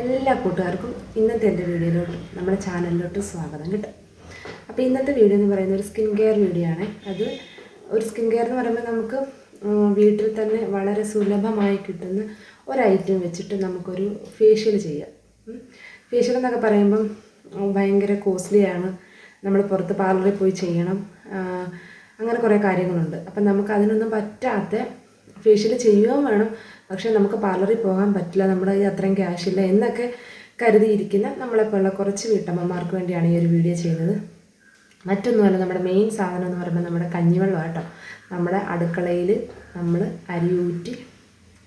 എല്ലാ കൂട്ടുകാർക്കും ഇന്നത്തെ എന്റെ വീഡിയോയിലോട്ട് നമ്മുടെ ചാനലിലോട്ട് സ്വാഗതം കിട്ടും. അപ്പോൾ ഇന്നത്തെ വീഡിയോ എന്ന് പറയുന്നത് ഒരു സ്കിൻ കെയർ വീഡിയോ ആണ്. അത് ഒരു സ്കിൻ കെയർ എന്ന് പറയുമ്പോൾ നമുക്ക് വീട്ടിൽ തന്നെ വളരെ സുലഭമായി കിട്ടുന്ന ഒരു ഐറ്റം വെച്ചിട്ട് നമുക്കൊരു ഫേഷ്യൽ ചെയ്യാം. ഫേഷ്യൽ എന്നൊക്കെ പറയുമ്പം ഭയങ്കര കോസ്റ്റ്ലിയാണ് നമ്മൾ പുറത്ത് പാർലറിൽ പോയി ചെയ്യണം. അങ്ങനെ കുറേ കാര്യങ്ങളുണ്ട്. അപ്പം നമുക്ക് അതിനൊന്നും പറ്റാത്ത ഫേഷ്യൽ ചെയ്യുകയും വേണം. പക്ഷേ നമുക്ക് പാർലറിൽ പോകാൻ പറ്റില്ല നമ്മുടെ കയ്യിൽ അത്രയും ക്യാഷ് ഇല്ല എന്നൊക്കെ കരുതിയിരിക്കുന്ന നമ്മളെപ്പോലുള്ള കുറച്ച് വീട്ടമ്മമാർക്ക് വേണ്ടിയാണ് ഈ ഒരു വീഡിയോ ചെയ്യുന്നത്. മറ്റൊന്നുമല്ല നമ്മുടെ മെയിൻ സാധനം എന്ന് പറയുമ്പോൾ നമ്മുടെ കഞ്ഞിവെള്ളം കേട്ടോ നമ്മുടെ അടുക്കളയിൽ നമ്മൾ അരിയൂറ്റി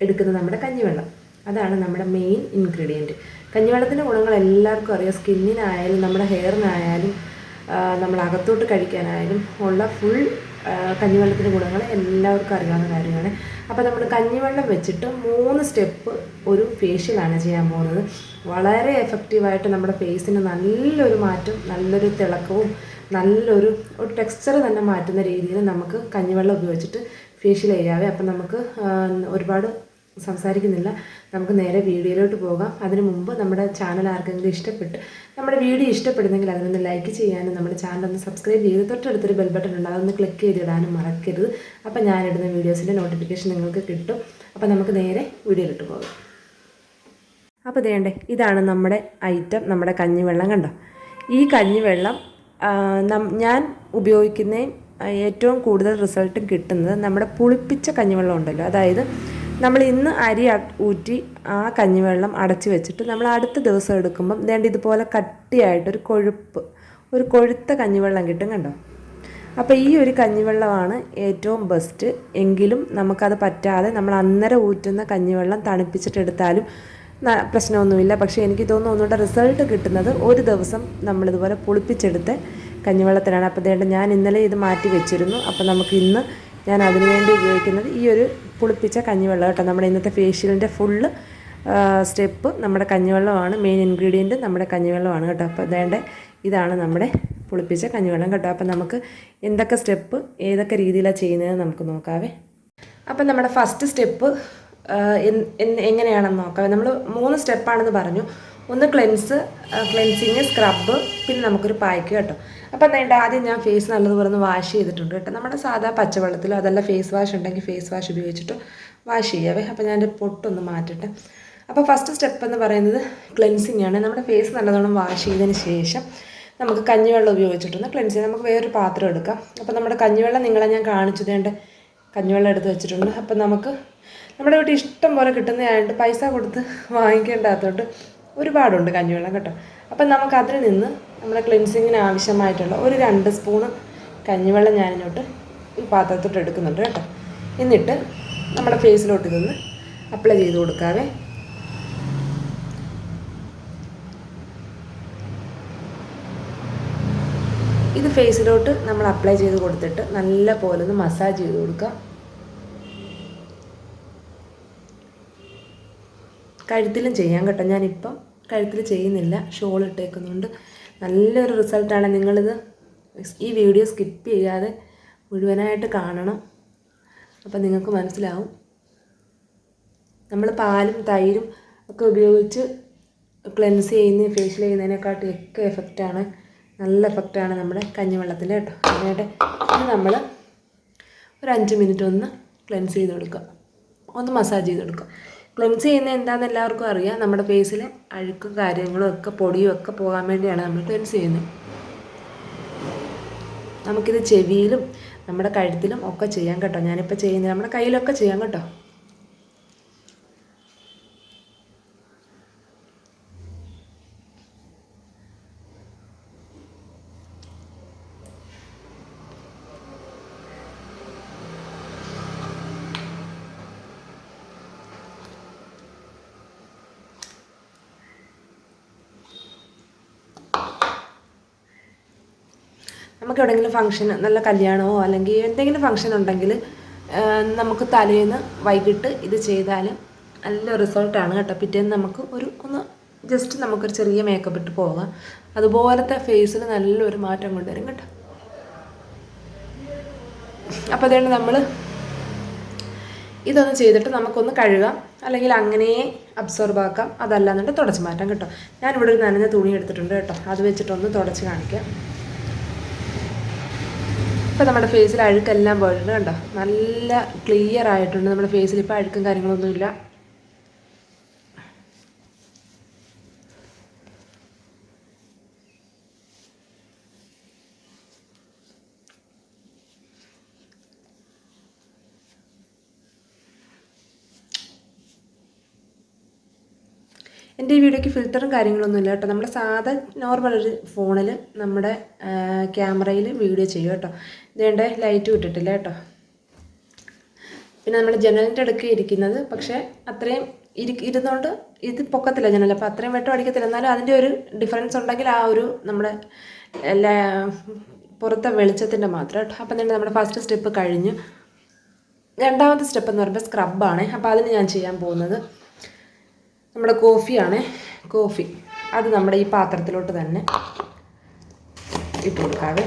എടുക്കുന്ന നമ്മുടെ കഞ്ഞിവെള്ളം. അതാണ് നമ്മുടെ മെയിൻ ഇൻഗ്രീഡിയന്റ് കഞ്ഞിവെള്ളത്തിന്റെ ഗുണങ്ങൾ എല്ലാവർക്കും അറിയാം. സ്കിന്നിനായാലും നമ്മുടെ ഹെയറിനായാലും നമ്മൾ അകത്തോട്ട് കഴിക്കാനായാലും ഉള്ള ഫുൾ കഞ്ഞിവെള്ളത്തിന്റെ ഗുണങ്ങൾ എല്ലാവർക്കും അറിയാവുന്ന കാര്യമാണ്. അപ്പോൾ നമ്മൾ കഞ്ഞിവെള്ളം വെച്ചിട്ട് മൂന്ന് സ്റ്റെപ്പ് ഒരു ഫേഷ്യലാണ് ചെയ്യാൻ പോകുന്നത്. വളരെ എഫക്റ്റീവായിട്ട് നമ്മുടെ ഫേസിന് നല്ലൊരു മാറ്റം നല്ലൊരു തിളക്കവും നല്ലൊരു ഒരു ടെക്സ്ചർ തന്നെ മാറ്റുന്ന രീതിയിൽ നമുക്ക് കഞ്ഞിവെള്ളം ഉപയോഗിച്ചിട്ട് ഫേഷ്യൽ ചെയ്യാവേ അപ്പം നമുക്ക് ഒരുപാട് സംസാരിക്കുന്നില്ല. നമുക്ക് നേരെ വീഡിയോയിലോട്ട് പോകാം. അതിനു മുമ്പ് നമ്മുടെ ചാനൽ ആർക്കെങ്കിലും ഇഷ്ടപ്പെട്ട് നമ്മുടെ വീഡിയോ ഇഷ്ടപ്പെടുന്നെങ്കിൽ അതിനൊന്ന് ലൈക്ക് ചെയ്യാനും നമ്മുടെ ചാനൽ ഒന്ന് സബ്സ്ക്രൈബ് ചെയ്ത് തൊട്ടടുത്തൊരു ബെൽ ബട്ടൺ ഉണ്ട്. അതൊന്ന് ക്ലിക്ക് ചെയ്തിടാനും മറക്കരുത്. അപ്പോൾ ഞാനിടുന്ന വീഡിയോസിന്റെ നോട്ടിഫിക്കേഷൻ നിങ്ങൾക്ക് കിട്ടും. അപ്പോൾ നമുക്ക് നേരെ വീഡിയോയിലോട്ട് പോകാം. അപ്പോൾ ദേണ്ടേ ഇതാണ് നമ്മുടെ ഐറ്റം നമ്മുടെ കഞ്ഞിവെള്ളം കണ്ടോ? ഈ കഞ്ഞിവെള്ളം ഞാൻ ഉപയോഗിക്കുന്ന ഏറ്റവും കൂടുതൽ റിസൾട്ടും കിട്ടുന്നത് നമ്മുടെ പുളിപ്പിച്ച കഞ്ഞിവെള്ളം ഉണ്ടല്ലോ. അതായത് നമ്മൾ ഇന്ന് അരി ഊറ്റി ആ കഞ്ഞിവെള്ളം അടച്ചു വെച്ചിട്ട് നമ്മൾ അടുത്ത ദിവസം എടുക്കുമ്പം വേണ്ട ഇതുപോലെ കട്ടിയായിട്ടൊരു കൊഴുപ്പ് ഒരു കൊഴുത്ത കഞ്ഞിവെള്ളം കിട്ടും കണ്ടോ? അപ്പോൾ ഈ ഒരു കഞ്ഞിവെള്ളമാണ് ഏറ്റവും ബെസ്റ്റ് എങ്കിലും നമുക്കത് പറ്റാതെ നമ്മൾ അന്നേരം ഊറ്റുന്ന കഞ്ഞിവെള്ളം തണുപ്പിച്ചിട്ടെടുത്താലും പ്രശ്നമൊന്നുമില്ല. പക്ഷേ എനിക്ക് തോന്നുന്നു ഒന്നുകൂടെ റിസൾട്ട് കിട്ടുന്നത് ഒരു ദിവസം നമ്മളിതുപോലെ പുളിപ്പിച്ചെടുത്ത് കഞ്ഞിവെള്ളത്തിനാണ്. അപ്പോൾ ദേണ്ട ഞാൻ ഇന്നലെ ഇത് മാറ്റി വെച്ചിരുന്നു. അപ്പോൾ നമുക്ക് ഇന്ന് ഞാൻ അതിനുവേണ്ടി ഉപയോഗിക്കുന്നത് ഈ ഒരു പുളിപ്പിച്ച കഞ്ഞിവെള്ളം കേട്ടോ. നമ്മുടെ ഇന്നത്തെ ഫേഷ്യലിന്റെ ഫുള്ള് സ്റ്റെപ്പ് നമ്മുടെ കഞ്ഞിവെള്ളമാണ്. മെയിൻ ഇൻഗ്രീഡിയന്റ് നമ്മുടെ കഞ്ഞിവെള്ളമാണ് കേട്ടോ. അപ്പോൾ വേണ്ട ഇതാണ് നമ്മുടെ പുളിപ്പിച്ച കഞ്ഞിവെള്ളം കേട്ടോ. അപ്പോൾ നമുക്ക് എന്തൊക്കെ സ്റ്റെപ്പ് ഏതൊക്കെ രീതിയിലാണ് ചെയ്യുന്നതെന്ന് നമുക്ക് നോക്കാവേ. അപ്പം നമ്മുടെ ഫസ്റ്റ് സ്റ്റെപ്പ് എങ്ങനെയാണെന്ന് നോക്കാം നമ്മൾ മൂന്ന് സ്റ്റെപ്പാണെന്ന് പറഞ്ഞു. ഒന്ന് ക്ലെൻസ് ക്ലെൻസിങ് സ്ക്രബ് പിന്നെ നമുക്കൊരു പായ്ക്ക് കേട്ടോ. അപ്പം എന്താ ആദ്യം ഞാൻ ഫേസ് നല്ലതുപോലെ ഒന്ന് വാഷ് ചെയ്തിട്ടുണ്ട് കേട്ടോ. നമ്മുടെ സാധാ പച്ചവെള്ളത്തിലോ അതല്ല ഫേസ് വാഷ് ഉണ്ടെങ്കിൽ ഫേസ് വാഷ് ഉപയോഗിച്ചിട്ട് വാഷ് ചെയ്യാവേ. അപ്പോൾ ഞാൻ എന്റെ പൊട്ടൊന്ന് മാറ്റട്ടെ. അപ്പോൾ ഫസ്റ്റ് സ്റ്റെപ്പ് എന്ന് പറയുന്നത് ക്ലെൻസിങ് ആണ്. നമ്മുടെ ഫേസ് നല്ലതോണം വാഷ് ചെയ്തതിന് ശേഷം നമുക്ക് കഞ്ഞിവെള്ളം ഉപയോഗിച്ചിട്ടൊന്ന് ക്ലെൻസ് ചെയ്യാം. നമുക്ക് വേറൊരു പാത്രം എടുക്കാം. അപ്പോൾ നമ്മുടെ കഞ്ഞിവെള്ളം നിങ്ങളെ ഞാൻ കാണിച്ചു തേണ്ട കഞ്ഞിവെള്ളം എടുത്ത് വെച്ചിട്ടുണ്ട്. അപ്പോൾ നമുക്ക് നമ്മുടെ വീട്ടിൽ ഇഷ്ടം പോലെ കിട്ടുന്നതായതുകൊണ്ട് പൈസ കൊടുത്ത് വാങ്ങിക്കേണ്ടാത്തതുകൊണ്ട് ഒരുപാടുണ്ട് കഞ്ഞിവെള്ളം കേട്ടോ. അപ്പം നമുക്ക് അതിൽ നിന്ന് നമ്മുടെ ക്ലിൻസിങ്ങിന് ആവശ്യമായിട്ടുള്ള ഒരു രണ്ട് സ്പൂണ് കഞ്ഞിവെള്ളം ഞാനിങ്ങോട്ട് ഈ പാത്രത്തോട്ട് എടുക്കുന്നുണ്ട് കേട്ടോ. എന്നിട്ട് നമ്മുടെ ഫേസിലോട്ട് ഇതൊന്ന് അപ്ലൈ ചെയ്ത് കൊടുക്കാവേ. ഇത് ഫേസിലോട്ട് നമ്മൾ അപ്ലൈ ചെയ്ത് കൊടുത്തിട്ട് നല്ല പോലെ ഒന്ന് മസാജ് ചെയ്ത് കൊടുക്കുക. കഴുത്തിലും ചെയ്യാം കേട്ടോ. ഞാനിപ്പം കഴുത്തിൽ ചെയ്യുന്നില്ല. ഷോൾ ഇട്ടേക്കുന്നുണ്ട്. നല്ലൊരു റിസൾട്ടാണ് നിങ്ങളിത് ഈ വീഡിയോ സ്കിപ്പ് ചെയ്യാതെ മുഴുവനായിട്ട് കാണണം. അപ്പം നിങ്ങൾക്ക് മനസ്സിലാവും. നമ്മൾ പാലും തൈരും ഒക്കെ ഉപയോഗിച്ച് ക്ലെൻസ് ചെയ്യുന്ന ഫേഷ്യൽ ചെയ്യുന്നതിനെക്കാട്ടും ഒക്കെ എഫക്റ്റാണ് നല്ല എഫക്റ്റാണ് നമ്മുടെ കഞ്ഞിവെള്ളത്തിൽ കേട്ടോ. അതിനായിട്ട് ഇത് നമ്മൾ ഒരു അഞ്ച് മിനിറ്റ് ഒന്ന് ക്ലെൻസ് ചെയ്ത് കൊടുക്കുക. ഒന്ന് മസാജ് ചെയ്ത് കൊടുക്കുക. ക്ലെൻസ് ചെയ്യുന്ന എന്താണെന്ന് എല്ലാവർക്കും അറിയാം. നമ്മുടെ ഫേസിൽ അഴുക്കും കാര്യങ്ങളും ഒക്കെ പൊടിയും ഒക്കെ പോകാൻ വേണ്ടിയാണ് നമ്മൾ ക്ലെൻസ് ചെയ്യുന്നത്. നമുക്കിത് ചെവിയിലും നമ്മുടെ കഴുത്തിലും ഒക്കെ ചെയ്യാം കേട്ടോ. ഞാനിപ്പോൾ ചെയ്യുന്നത് നമ്മുടെ കയ്യിലൊക്കെ ചെയ്യാം കേട്ടോ. നമുക്ക് എവിടെയെങ്കിലും ഫംഗ്ഷൻ നല്ല കല്യാണമോ അല്ലെങ്കിൽ എന്തെങ്കിലും ഫംഗ്ഷൻ ഉണ്ടെങ്കിൽ നമുക്ക് തലേന്ന് വൈകിട്ട് ഇത് ചെയ്താൽ നല്ല റിസൾട്ടാണ് കേട്ടോ. പിറ്റേന്ന് നമുക്ക് ഒരു ഒന്ന് ജസ്റ്റ് നമുക്കൊരു ചെറിയ മേക്കപ്പ് ഇട്ട് പോകാം. അതുപോലത്തെ ഫേസിൽ നല്ലൊരു മാറ്റം കൊണ്ടുവരും കേട്ടോ. അപ്പോൾ അതുകൊണ്ട് നമ്മൾ ഇതൊന്ന് ചെയ്തിട്ട് നമുക്കൊന്ന് കഴുകാം. അല്ലെങ്കിൽ അങ്ങനെ അബ്സോർബ് ആക്കാം. അതല്ലാന്നുണ്ട് തുടച്ച് മാറ്റാം കേട്ടോ. ഞാനിവിടെ ഒരു നനഞ്ഞ തുണി എടുത്തിട്ടുണ്ട് കേട്ടോ. അത് വെച്ചിട്ടൊന്ന് തുടച്ച് കാണിക്കാം. ഇപ്പോൾ നമ്മുടെ ഫേസിൽ അഴുക്കെല്ലാം പോയിട്ടുണ്ട് കണ്ടോ? നല്ല ക്ലിയർ ആയിട്ടുണ്ട്. നമ്മുടെ ഫേസിൽ ഇപ്പോൾ അഴുക്കും കാര്യങ്ങളൊന്നുമില്ല. എന്റെ ഈ വീഡിയോയ്ക്ക് ഫിൽറ്ററും കാര്യങ്ങളൊന്നും ഇല്ല കേട്ടോ. നമ്മുടെ സാധാ നോർമൽ ഒരു ഫോണിൽ നമ്മുടെ ക്യാമറയിൽ വീഡിയോ ചെയ്യും കേട്ടോ. ഇതേണ്ട ലൈറ്റ് വിട്ടിട്ടില്ല കേട്ടോ. പിന്നെ നമ്മൾ ജനലിന്റെ അടുക്ക് ഇരിക്കുന്നത്. പക്ഷേ അത്രയും ഇരി ഇരുന്നുകൊണ്ട് ഇത് പൊക്കത്തില്ല ജനൽ അപ്പോൾ അത്രയും വെട്ടം അടിക്കത്തില്ല. എന്നാലും അതിന്റെ ഒരു ഡിഫറൻസ് ഉണ്ടെങ്കിൽ ആ ഒരു നമ്മുടെ എല്ലാ പുറത്തെ വെളിച്ചത്തിന്റെ മാത്രം കേട്ടോ. അപ്പം തന്നെ നമ്മുടെ ഫസ്റ്റ് സ്റ്റെപ്പ് കഴിഞ്ഞു. രണ്ടാമത്തെ സ്റ്റെപ്പ് എന്ന് പറയുമ്പോൾ സ്ക്രബാണ് അപ്പോൾ അതിന് ഞാൻ ചെയ്യാൻ പോകുന്നത്. നമ്മുടെ കോഫിയാണ്. കോഫി. അത് നമ്മുടെ ഈ പാത്രത്തിലോട്ട് തന്നെ ഇട്ട് കൊടുക്കാതെ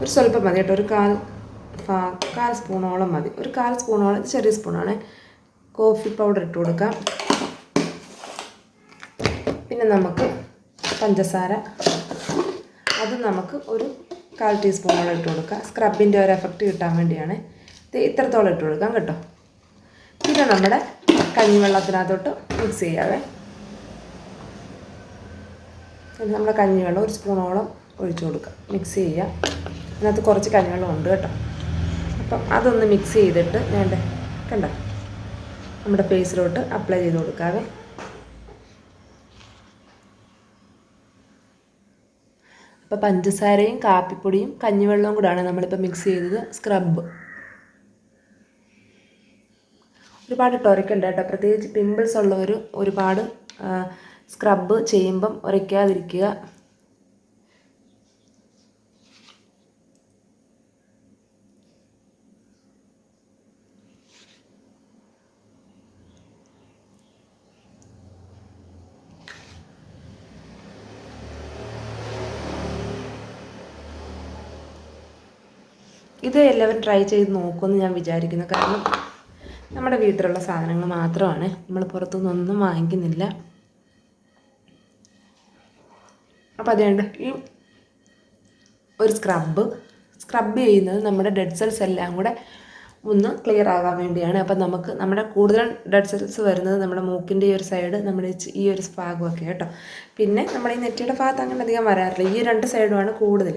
ഒരു സ്വല്പം മതി കേട്ടോ. ഒരു കാൽ കാൽ സ്പൂണോളം മതി. ഒരു കാൽ സ്പൂണോളം ചെറിയ സ്പൂണാണ് കോഫി പൗഡർ ഇട്ട് കൊടുക്കാം. പിന്നെ നമുക്ക് പഞ്ചസാര. അത് നമുക്ക് ഒരു കാൽ ടീസ്പൂണോളം ഇട്ട് കൊടുക്കാം. സ്ക്രബിന്റെ ഒരു എഫക്റ്റ് കിട്ടാൻ വേണ്ടിയാണ്. ഇത് ഇത്രത്തോളം ഇട്ട് കൊടുക്കാം കേട്ടോ. പിന്നെ നമ്മുടെ കഞ്ഞിവെള്ളത്തിനകത്തോട്ട് മിക്സ് ചെയ്യാവേ. നമ്മൾ നമ്മുടെ കഞ്ഞിവെള്ളം ഒരു സ്പൂണോളം ഒഴിച്ചു കൊടുക്കുക. മിക്സ് ചെയ്യുക. അതിനകത്ത് കുറച്ച് കഞ്ഞിവെള്ളം ഉണ്ട് കേട്ടോ. അപ്പം അതൊന്ന് മിക്സ് ചെയ്തിട്ട് വേണ്ടേ? കണ്ട? നമ്മുടെ ഫേസിലോട്ട് അപ്ലൈ ചെയ്ത് കൊടുക്കാവേ. അപ്പോൾ പഞ്ചസാരയും കാപ്പിപ്പൊടിയും കഞ്ഞിവെള്ളവും കൂടാണ് നമ്മളിപ്പോൾ മിക്സ് ചെയ്തത്. സ്ക്രബ്. ഒരുപാട് ടൊരക്കുണ്ട് കേട്ടോ. പ്രത്യേകിച്ച് പിമ്പിൾസ് ഉള്ളവർ ഒരുപാട് സ്ക്രബ് ചെയ്യുമ്പം ഉരയ്ക്കാതിരിക്കുക. ഇത് എല്ലാവരും ട്രൈ ചെയ്ത് നോക്കുമെന്ന് ഞാൻ വിചാരിക്കുന്നു. കാരണം നമ്മുടെ വീട്ടിലുള്ള സാധനങ്ങൾ മാത്രമാണ്. നമ്മൾ പുറത്തുനിന്നൊന്നും വാങ്ങിക്കുന്നില്ല. അപ്പോൾ അതുകൊണ്ട് ഈ ഒരു സ്ക്രബ്ബ് സ്ക്രബ് ചെയ്യുന്നത് നമ്മുടെ ഡെഡ് സെൽസ് എല്ലാം കൂടെ ഒന്ന് ക്ലിയർ ആകാൻ വേണ്ടിയാണ്. അപ്പം നമുക്ക് നമ്മുടെ കൂടുതൽ ഡെഡ് സെൽസ് വരുന്നത് നമ്മുടെ മൂക്കിന്റെ ഈ ഒരു സൈഡ് നമ്മുടെ ഈ ഒരു ഭാഗമൊക്കെ കേട്ടോ. പിന്നെ നമ്മുടെ ഈ നെറ്റിയുടെ ഭാഗത്ത് അങ്ങനെ അധികം വരാറില്ല. ഈ രണ്ട് സൈഡുമാണ് കൂടുതൽ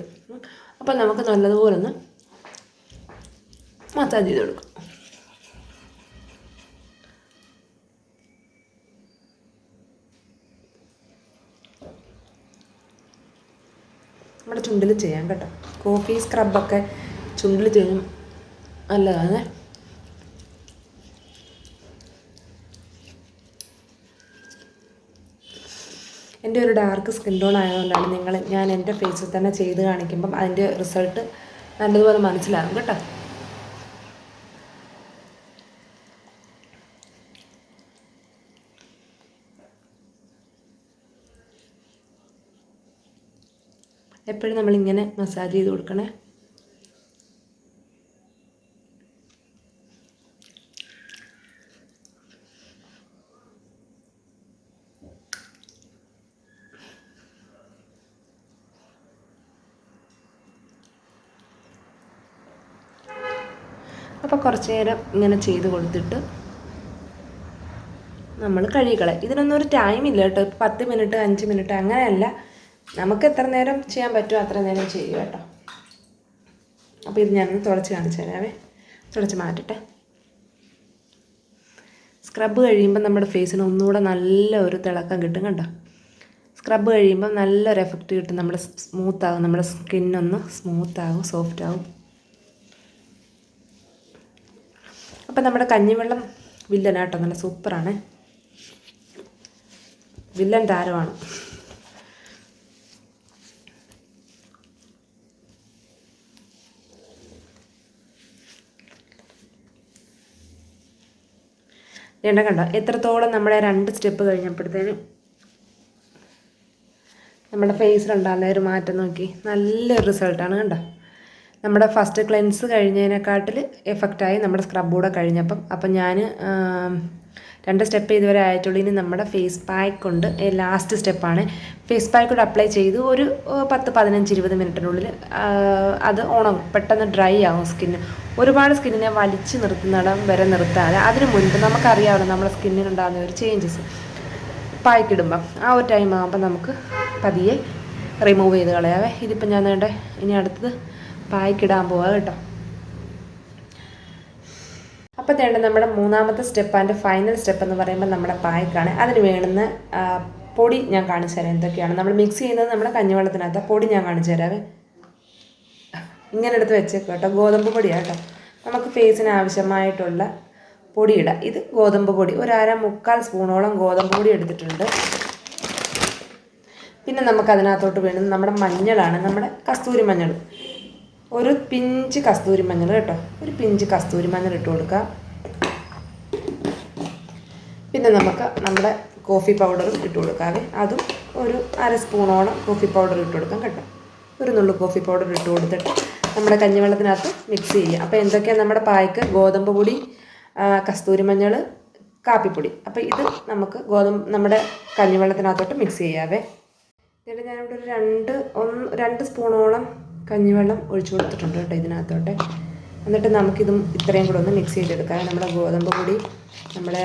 അപ്പം നമുക്ക് നല്ലതുപോലെ ഒന്ന് മസാജ് ചെയ്ത് കൊടുക്കും. നമ്മുടെ ചുണ്ടിൽ ചെയ്യാം കേട്ടോ. കോഫി സ്ക്രബൊക്കെ ചുണ്ടിൽ ചെയ്യും. നല്ലതാണ് എന്റെ ഒരു ഡാർക്ക് സ്കിൻ ടോൺ ആയതുകൊണ്ടാണ് നിങ്ങൾ ഞാൻ എന്റെ ഫേസിൽ തന്നെ ചെയ്ത് കാണിക്കുമ്പം അതിന്റെ റിസൾട്ട് നല്ലതുപോലെ മനസ്സിലാകും കേട്ടോ. എപ്പോഴും നമ്മളിങ്ങനെ മസാജ് ചെയ്ത് കൊടുക്കണേ. അപ്പോൾ കുറച്ച് നേരം ഇങ്ങനെ ചെയ്ത് കൊടുത്തിട്ട് നമ്മൾ കഴുകിക്കളെ ഇതിനൊന്നും ഒരു ടൈമില്ല കേട്ടോ. പത്ത് മിനിറ്റ് അഞ്ച് മിനിറ്റ് അങ്ങനെയല്ല. നമുക്ക് എത്ര നേരം ചെയ്യാൻ പറ്റുമോ അത്ര നേരം ചെയ്യുക കേട്ടോ. അപ്പോൾ ഇത് ഞാനൊന്ന് തുടച്ച് കാണിച്ചു തരാമേ തുടച്ച് മാറ്റട്ടെ. സ്ക്രബ് കഴിയുമ്പോൾ നമ്മുടെ ഫേസിന് ഒന്നുകൂടെ നല്ല ഒരു തിളക്കം കിട്ടും കണ്ടോ? സ്ക്രബ് കഴിയുമ്പോൾ നല്ലൊരു എഫക്റ്റ് കിട്ടും. നമ്മുടെ സ്മൂത്ത് ആകും നമ്മുടെ സ്കിന്നൊന്ന് സ്മൂത്ത് ആകും സോഫ്റ്റ് ആകും അപ്പം നമ്മുടെ കഞ്ഞിവെള്ളം വില്ലനാട്ടോ നല്ല സൂപ്പറാണ് വില്ലൻ താരമാണ്. രണ്ട കണ്ടോ? എത്രത്തോളം നമ്മുടെ രണ്ട് സ്റ്റെപ്പ് കഴിഞ്ഞപ്പോഴത്തേനും നമ്മുടെ ഫേസിലുണ്ടാകുന്ന ഒരു മാറ്റം നോക്കി. നല്ലൊരു റിസൾട്ടാണ് കണ്ടോ? നമ്മുടെ ഫസ്റ്റ് ക്ലെൻസ് കഴിഞ്ഞതിനെക്കാട്ടിൽ എഫക്റ്റായി നമ്മുടെ സ്ക്രബ് കൂടെ കഴിഞ്ഞപ്പം. അപ്പം ഞാൻ രണ്ട് സ്റ്റെപ്പ് ഇതുവരെ ആയിട്ടുള്ളൂ. ഇനി നമ്മുടെ ഫേസ് പാക്ക് ഉണ്ട്. ലാസ്റ്റ് സ്റ്റെപ്പാണ് ഫേസ് പാക്ക് കൂടെ അപ്ലൈ ചെയ്ത് ഒരു പത്ത് പതിനഞ്ച് ഇരുപത് മിനിറ്റിനുള്ളിൽ അത് ഓണാകും പെട്ടെന്ന് ഡ്രൈ ആകും സ്കിന്ന് ഒരുപാട് സ്കിന്നിനെ വലിച്ചു നിർത്തുന്നിടം വരെ നിർത്താതെ അതിന് മുൻപ് നമുക്കറിയാമല്ലോ നമ്മുടെ സ്കിന്നിനുണ്ടാകുന്ന ഒരു ചേഞ്ചസ് പായ്ക്കിടുമ്പം ആ ഒരു ടൈം ആകുമ്പോൾ നമുക്ക് പതിയെ റിമൂവ് ചെയ്ത് കളയാവേ. ഇതിപ്പം ഞാൻ വേണ്ടേ ഇനി അടുത്തത് പായ്ക്കിടാൻ പോവാ കേട്ടോ. അപ്പോൾ തേണ്ട നമ്മുടെ മൂന്നാമത്തെ സ്റ്റെപ്പ് ആൻഡ് ഫൈനൽ സ്റ്റെപ്പ് എന്ന് പറയുമ്പോൾ നമ്മുടെ പായ്ക്കാണ്. അതിന് വേണ്ടുന്ന പൊടി ഞാൻ കാണിച്ചു തരാം എന്തൊക്കെയാണ്. നമ്മൾ മിക്സ് ചെയ്യുന്നത് നമ്മുടെ കഞ്ഞിവെള്ളത്തിനകത്ത് പൊടി ഞാൻ കാണിച്ചു തരാവേ. ഇങ്ങനെ എടുത്ത് വെച്ചേക്കും കേട്ടോ. ഗോതമ്പ് പൊടിയാണ് കേട്ടോ. നമുക്ക് ഫേസിന് ആവശ്യമായിട്ടുള്ള പൊടി ഇത് ഗോതമ്പ് പൊടി. ഒരു അര മുക്കാൽ സ്പൂണോളം ഗോതമ്പ് പൊടി എടുത്തിട്ടുണ്ട്. പിന്നെ നമുക്ക് അതിനകത്തോട്ട് വേണം നമ്മുടെ മഞ്ഞളാണ്. നമ്മുടെ കസ്തൂരി മഞ്ഞൾ. ഒരു പിഞ്ച് കസ്തൂരി മഞ്ഞൾ കേട്ടോ. ഒരു പിഞ്ച് കസ്തൂരി മഞ്ഞൾ ഇട്ട് കൊടുക്കുക പിന്നെ നമുക്ക് നമ്മുടെ കോഫി പൗഡറും ഇട്ട് കൊടുക്കാവേ അതും ഒരു അര സ്പൂണോളം കോഫി പൗഡർ ഇട്ട് കൊടുക്കാം കേട്ടോ. ഒരു നുള്ളു കോഫി പൗഡർ ഇട്ട് കൊടുത്തിട്ട് നമ്മുടെ കഞ്ഞിവെള്ളത്തിനകത്ത് മിക്സ് ചെയ്യുക. അപ്പോൾ എന്തൊക്കെയാണ് നമ്മുടെ പായ്ക്ക്? ഗോതമ്പ് പൊടി കസ്തൂരി മഞ്ഞൾ കാപ്പിപ്പൊടി. അപ്പോൾ ഇത് നമുക്ക് ഗോതമ്പ് നമ്മുടെ കഞ്ഞിവെള്ളത്തിനകത്തോട്ട് മിക്സ് ചെയ്യാവേ. എന്നിട്ട് ഞാനിവിടെ ഒരു രണ്ട് ഒന്ന് രണ്ട് സ്പൂണോളം കഞ്ഞിവെള്ളം ഒഴിച്ചു കൊടുത്തിട്ടുണ്ട് കേട്ടോ ഇതിനകത്തോട്ട്. എന്നിട്ട് നമുക്കിതും ഇത്രയും കൂടെ ഒന്ന് മിക്സ് ചെയ്തെടുക്കാം. നമ്മുടെ ഗോതമ്പ് പൊടി നമ്മുടെ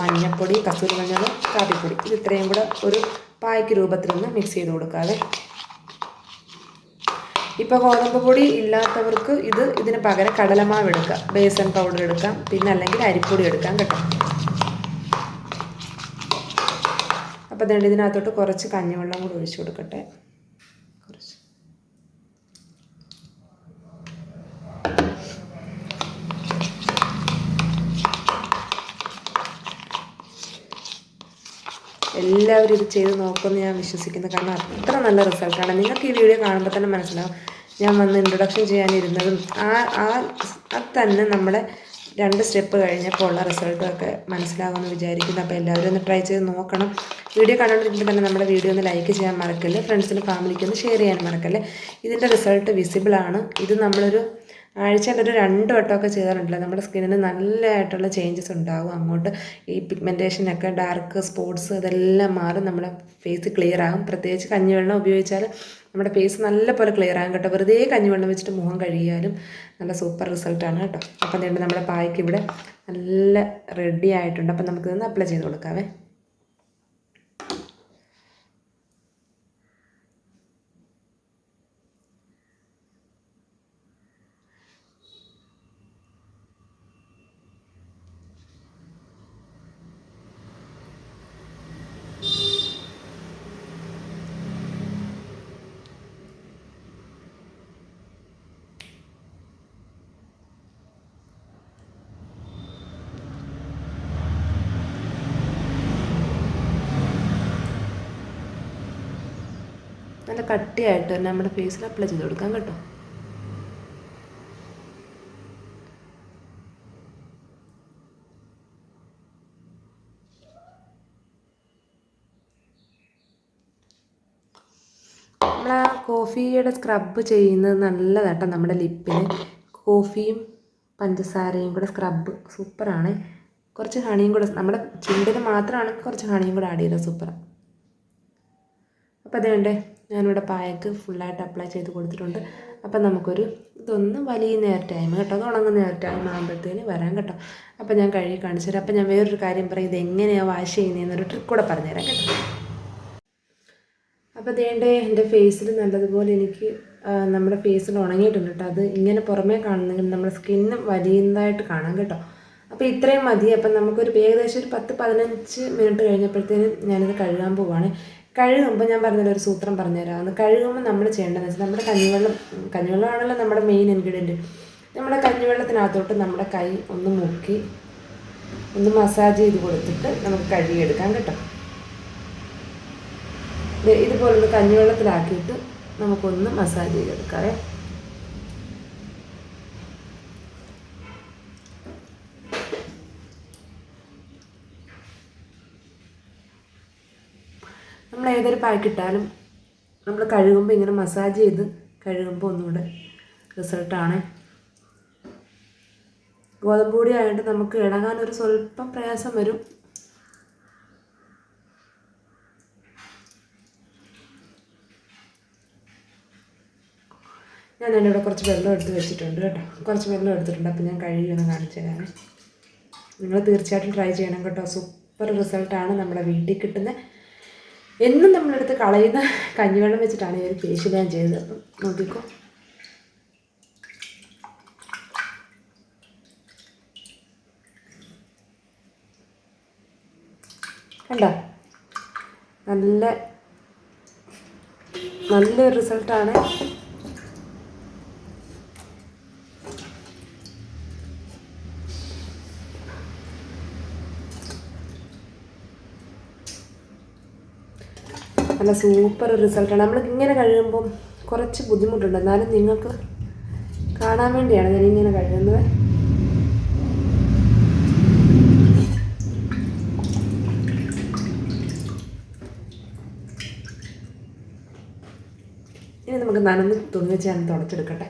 മഞ്ഞൾപ്പൊടി കസൂരി മഞ്ഞൾ കാപ്പിപ്പൊടി. ഇത് ഇത്രയും കൂടെ ഒരു പായ്ക്ക് രൂപത്തിലൊന്ന് മിക്സ് ചെയ്ത് കൊടുക്കാതെ ഇപ്പോൾ ഗോതമ്പ് പൊടി ഇല്ലാത്തവർക്ക് ഇത് ഇതിന് പകരം കടലമാവ് എടുക്കാം. ബേസൻ പൗഡർ എടുക്കാം. പിന്നെ അല്ലെങ്കിൽ അരിപ്പൊടി എടുക്കാം കേട്ടോ. അപ്പോൾ ഇതിനകത്തോട്ട് കുറച്ച് കഞ്ഞിവെള്ളം കൂടി ഒഴിച്ചു കൊടുക്കട്ടെ കുറച്ച് എല്ലാവരും ഇത് ചെയ്ത് നോക്കുമെന്ന് ഞാൻ വിശ്വസിക്കുന്നു. കാരണം അത്ര നല്ല റിസൾട്ടാണ്. നിങ്ങൾക്ക് ഈ വീഡിയോ കാണുമ്പോൾ തന്നെ മനസ്സിലാവും. ഞാൻ വന്ന് ഇൻട്രൊഡക്ഷൻ ചെയ്യാനിരുന്നതും ആ ആ അത് തന്നെ നമ്മുടെ രണ്ട് സ്റ്റെപ്പ് കഴിഞ്ഞപ്പോൾ ഉള്ള റിസൾട്ടൊക്കെ മനസ്സിലാകുമെന്ന് വിചാരിക്കുന്നു. അപ്പോൾ എല്ലാവരും ഒന്ന് ട്രൈ ചെയ്ത് നോക്കണം. വീഡിയോ കണ്ടുകൊണ്ടിരിക്കുമ്പോൾ തന്നെ നമ്മുടെ വീഡിയോ ഒന്ന് ലൈക്ക് ചെയ്യാൻ മറക്കല്ലേ? ഫ്രണ്ട്സിനും ഫാമിലിക്ക് ഒന്ന് ഷെയർ ചെയ്യാൻ മറക്കല്ലേ? ഇതിന്റെ റിസൾട്ട് വിസിബിളാണ് ഇത് നമ്മളൊരു ആഴ്ചയിൽ ഒരു രണ്ട് വട്ടമൊക്കെ ചെയ്താലുണ്ടല്ലോ. നമ്മുടെ സ്കിന്നിന് നല്ലതായിട്ടുള്ള ചേഞ്ചസ് ഉണ്ടാകും അങ്ങോട്ട് ഈ പിഗ്മെന്റേഷനൊക്കെ ഡാർക്ക് സ്പോട്ട്സ് ഇതെല്ലാം മാറും നമ്മുടെ ഫേസ് ക്ലിയർ ആകും. പ്രത്യേകിച്ച് കഞ്ഞിവെള്ളം ഉപയോഗിച്ചാൽ നമ്മുടെ ഫേസ് നല്ലപോലെ ക്ലിയർ ആകും കേട്ടോ. വെറുതെ കഞ്ഞിവെള്ളം വെച്ചിട്ട് മുഖം കഴുകിയാലും നല്ല സൂപ്പർ റിസൾട്ടാണ് കേട്ടോ. അപ്പം അതുകൊണ്ട് നമ്മുടെ പായ്ക്ക് ഇവിടെ നല്ല റെഡി ആയിട്ടുണ്ട്. അപ്പം നമുക്കിതൊന്ന് അപ്ലൈ ചെയ്ത് കൊടുക്കാവേ. നല്ല കട്ടിയായിട്ട് തന്നെ നമ്മുടെ ഫേസിൽ അപ്ലൈ ചെയ്ത് കൊടുക്കാം കേട്ടോ. നമ്മൾ ആ കോഫിയുടെ സ്ക്രബ് ചെയ്യുന്നത് നല്ലതാട്ടോ നമ്മുടെ ലിപ്പിന് കോഫിയും പഞ്ചസാരയും കൂടെ സ്ക്രബ് സൂപ്പറാണ് കുറച്ച് ഹണിയും കൂടെ നമ്മുടെ ചുണ്ടിന് മാത്രമാണ് കുറച്ച് ഹണിയും കൂടെ ആഡ് ചെയ്താൽ സൂപ്പറാണ് അപ്പോൾ അതുകൊണ്ട് ഞാനിവിടെ പായക്ക് ഫുള്ളായിട്ട് അപ്ലൈ ചെയ്ത് കൊടുത്തിട്ടുണ്ട്. അപ്പം നമുക്കൊരു ഇതൊന്ന് വലിയ ടൈം കേട്ടോ. അത് ഉണങ്ങുന്ന ടൈം ആകുമ്പോഴത്തേന് വരാം കേട്ടോ. അപ്പം ഞാൻ കഴുകി കാണിച്ചു തരാം. അപ്പം ഞാൻ വേറൊരു കാര്യം പറയും. ഇത് എങ്ങനെയാണ് വാഷ് ചെയ്യുന്നതെന്നൊരു ട്രിക്ക് കൂടെ പറഞ്ഞുതരാം കേട്ടോ. അപ്പോൾ അതേണ്ടേ എന്റെ ഫേസിൽ നല്ലതുപോലെ എനിക്ക് നമ്മുടെ ഫേസിൽ ഉണങ്ങിയിട്ടുണ്ട് കേട്ടോ. അത് ഇങ്ങനെ പുറമേ കാണുന്നെങ്കിൽ നമ്മുടെ സ്കിന്ന് വലിയതായിട്ട് കാണാം കേട്ടോ. അപ്പോൾ ഇത്രയും മതി. അപ്പം നമുക്കൊരു ഏകദേശം ഒരു പത്ത് പതിനഞ്ച് മിനിറ്റ് കഴിഞ്ഞപ്പോഴത്തേനും ഞാനിത് കഴുകാൻ പോവാണ്. കഴുകുമ്പോൾ ഞാൻ പറഞ്ഞല്ലോ ഒരു സൂത്രം പറഞ്ഞുതരാം. അന്ന് കഴുകുമ്പോൾ നമ്മൾ ചെയ്യേണ്ടതെന്ന് വെച്ചാൽ നമ്മുടെ കഞ്ഞിവെള്ളം കഞ്ഞിവെള്ളമാണല്ലോ നമ്മുടെ മെയിൻ ഇൻഗ്രീഡിയന്റ് നമ്മുടെ കഞ്ഞിവെള്ളത്തിനകത്തോട്ട് നമ്മുടെ കൈ ഒന്ന് മുക്കി ഒന്ന് മസാജ് ചെയ്ത് കൊടുത്തിട്ട് നമുക്ക് കഴുകിയെടുക്കാൻ കേട്ടോ. ഇതുപോലൊന്ന് കഞ്ഞിവെള്ളത്തിലാക്കിയിട്ട് നമുക്കൊന്ന് മസാജ് ചെയ്തെടുക്കാവേ നമ്മൾ ഏതൊരു പാക്ക് ഇട്ടാലും നമ്മൾ കഴുകുമ്പോൾ ഇങ്ങനെ മസാജ് ചെയ്ത് കഴുകുമ്പോൾ ഒന്നുകൂടെ റിസൾട്ടാണ് ഗോതമ്പ് പൊടി ആയതുകൊണ്ട് നമുക്ക് ഇളകാൻ ഒരു സ്വല്പം പ്രയാസം വരും. ഞാൻ എന്റെ ഇവിടെ കുറച്ച് വെള്ളം എടുത്ത് വെച്ചിട്ടുണ്ട് കേട്ടോ. കുറച്ച് വെള്ളം എടുത്തിട്ടുണ്ട്. അപ്പോൾ ഞാൻ കഴുകി ഒന്ന് കാണിച്ചു തരാം. നിങ്ങൾ തീർച്ചയായിട്ടും ട്രൈ ചെയ്യണം കേട്ടോ. സൂപ്പർ റിസൾട്ടാണ് നമ്മുടെ വീട്ടിൽ കിട്ടുന്ന. എന്നും നമ്മളെടുത്ത് കളയുന്ന കഞ്ഞിവെള്ളം വെച്ചിട്ടാണ് ഈ ഒരു ഫേഷ്യൽ ഞാൻ ചെയ്തത്. നോക്കിക്കോ. കണ്ടോ? നല്ല നല്ലൊരു റിസൾട്ടാണ്. നല്ല സൂപ്പർ റിസൾട്ടാണ്. നമ്മൾ ഇങ്ങനെ കഴിയുമ്പം കുറച്ച് ബുദ്ധിമുട്ടുണ്ട്. എന്നാലും നിങ്ങൾക്ക് കാണാൻ വേണ്ടിയാണ് ഞാൻ ഇങ്ങനെ കഴുകുന്നത് ഇനി നമുക്ക് നനന്ന് തുണി വെച്ച് ഞാൻ തുടച്ചെടുക്കട്ടെ.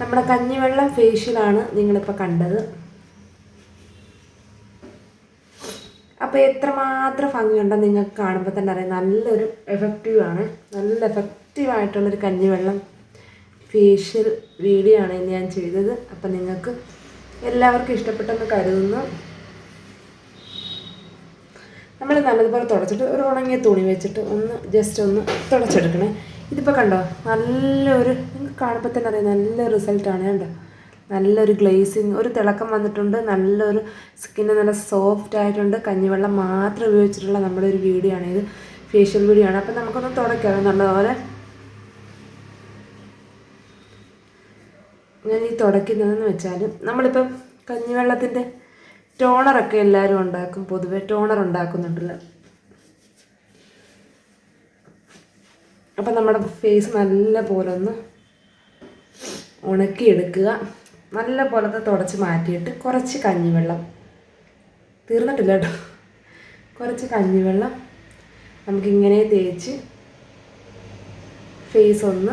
നമ്മുടെ കഞ്ഞിവെള്ളം ഫേഷ്യലാണ് നിങ്ങളിപ്പോൾ കണ്ടത്. അപ്പോൾ എത്രമാത്രം ഭംഗിയുണ്ടെന്ന് നിങ്ങൾക്ക് കാണുമ്പോൾ തന്നെ അറിയാം. നല്ലൊരു എഫക്റ്റീവാണ് നല്ല എഫക്റ്റീവായിട്ടുള്ളൊരു കഞ്ഞിവെള്ളം ഫേഷ്യൽ വീഡിയോ ആണ് ഇന്ന് ഞാൻ ചെയ്തത്. അപ്പം നിങ്ങൾക്ക് എല്ലാവർക്കും ഇഷ്ടപ്പെട്ടെന്ന് കരുതുന്നു. നമ്മൾ നല്ലതുപോലെ തുടച്ചിട്ട് ഒരു ഉണങ്ങിയ തുണി വെച്ചിട്ട് ഒന്ന് ജസ്റ്റ് ഒന്ന് തുടച്ചെടുക്കണേ. ഇതിപ്പോൾ കണ്ടോ? നല്ലൊരു കാണുമ്പോൾ തന്നെ അറിയാം നല്ല റിസൾട്ടാണ് കണ്ടോ? നല്ലൊരു ഗ്ലേസിങ് ഒരു തിളക്കം വന്നിട്ടുണ്ട് നല്ലൊരു സ്കിന്ന് നല്ല സോഫ്റ്റ് ആയിട്ടുണ്ട്. കഞ്ഞിവെള്ളം മാത്രം ഉപയോഗിച്ചിട്ടുള്ള നമ്മുടെ ഒരു വീഡിയോ ആണ് ഇത്. ഫേഷ്യൽ വീഡിയോ ആണ്. അപ്പം നമുക്കൊന്ന് തുടയ്ക്കാം. നല്ലപോലെ ഞാൻ ഈ തുടയ്ക്കുന്നതെന്ന് വെച്ചാൽ നമ്മളിപ്പം കഞ്ഞിവെള്ളത്തിന്റെ ടോണറൊക്കെ എല്ലാവരും ഉണ്ടാക്കും. പൊതുവെ ടോണർ ഉണ്ടാക്കുന്നുണ്ടല്ലോ. അപ്പം നമ്മുടെ ഫേസ് നല്ല പോലെ ഒന്ന് ഉണക്കിയെടുക്കുക. നല്ല പോലത്തെ തുടച്ച് മാറ്റിയിട്ട് കുറച്ച് കഞ്ഞിവെള്ളം. തീർന്നിട്ടില്ല കേട്ടോ. കുറച്ച് കഞ്ഞിവെള്ളം നമുക്കിങ്ങനെ തേച്ച് ഫേസ് ഒന്ന്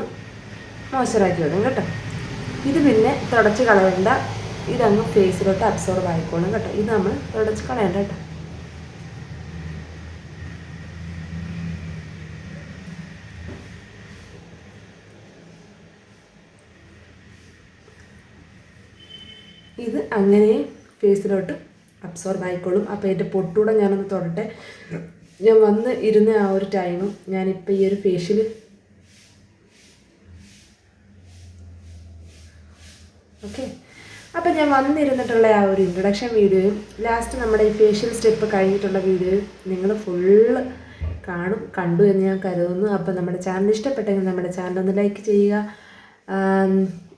മോശറാക്കി വിടും കേട്ടോ. ഇത് പിന്നെ തുടച്ച് കളയണ്ട. ഇതങ്ങ് ഫേസിലോട്ട് അബ്സോർബ് ആയിക്കോളും കേട്ടോ. ഇത് നമ്മൾ തുടച്ച് കളയണ്ട കേട്ടോ. ഇത് അങ്ങനെ ഫേസിലോട്ട് അബ്സോർബ് ആയിക്കോളും. അപ്പോൾ എന്റെ പൊട്ടൂടെ ഞാനൊന്ന് തൊടട്ടെ. ഞാൻ വന്ന് ഇരുന്ന ആ ഒരു ടൈമും ഞാനിപ്പോൾ ഈ ഒരു ഫേഷ്യൽ ഓക്കെ അപ്പം ഞാൻ വന്നിരുന്നിട്ടുള്ള ആ ഒരു ഇൻട്രൊഡക്ഷൻ വീഡിയോയും ലാസ്റ്റ് നമ്മുടെ ഈ ഫേഷ്യൽ സ്റ്റെപ്പ് കഴിഞ്ഞിട്ടുള്ള വീഡിയോയും നിങ്ങൾ ഫുള്ള് കാണും കണ്ടു എന്ന് ഞാൻ കരുതുന്നു. അപ്പം നമ്മുടെ ചാനൽ ഇഷ്ടപ്പെട്ടെങ്കിൽ നമ്മുടെ ചാനൽ ഒന്ന് ലൈക്ക് ചെയ്യുക.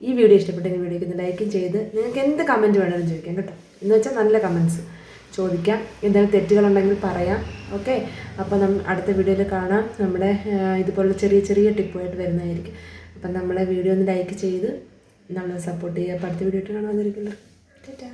ഈ വീഡിയോ ഇഷ്ടപ്പെട്ടെങ്കിൽ വീഡിയോക്ക് ഒന്ന് ലൈക്കും ചെയ്ത് നിങ്ങൾക്ക് എന്ത് കമന്റ് വേണമെങ്കിലും ചോദിക്കാം കേട്ടോ. എന്ന് വെച്ചാൽ നല്ല കമന്റ്സ് ചോദിക്കാം. എന്തെങ്കിലും തെറ്റുകളുണ്ടെങ്കിൽ പറയാം. ഓക്കെ അപ്പോൾ നമ്മൾ അടുത്ത വീഡിയോയിൽ കാണാം. നമ്മുടെ ഇതുപോലുള്ള ചെറിയ ചെറിയ ടിപ്പുമായിട്ട് വരുന്നതായിരിക്കും. അപ്പം നമ്മളെ വീഡിയോ ഒന്ന് ലൈക്ക് ചെയ്ത് നമ്മളെ സപ്പോർട്ട് ചെയ്യുക. അപ്പോൾ അടുത്ത വീഡിയോ ആയിട്ട് കാണാതിരിക്കില്ല ടാറ്റാ.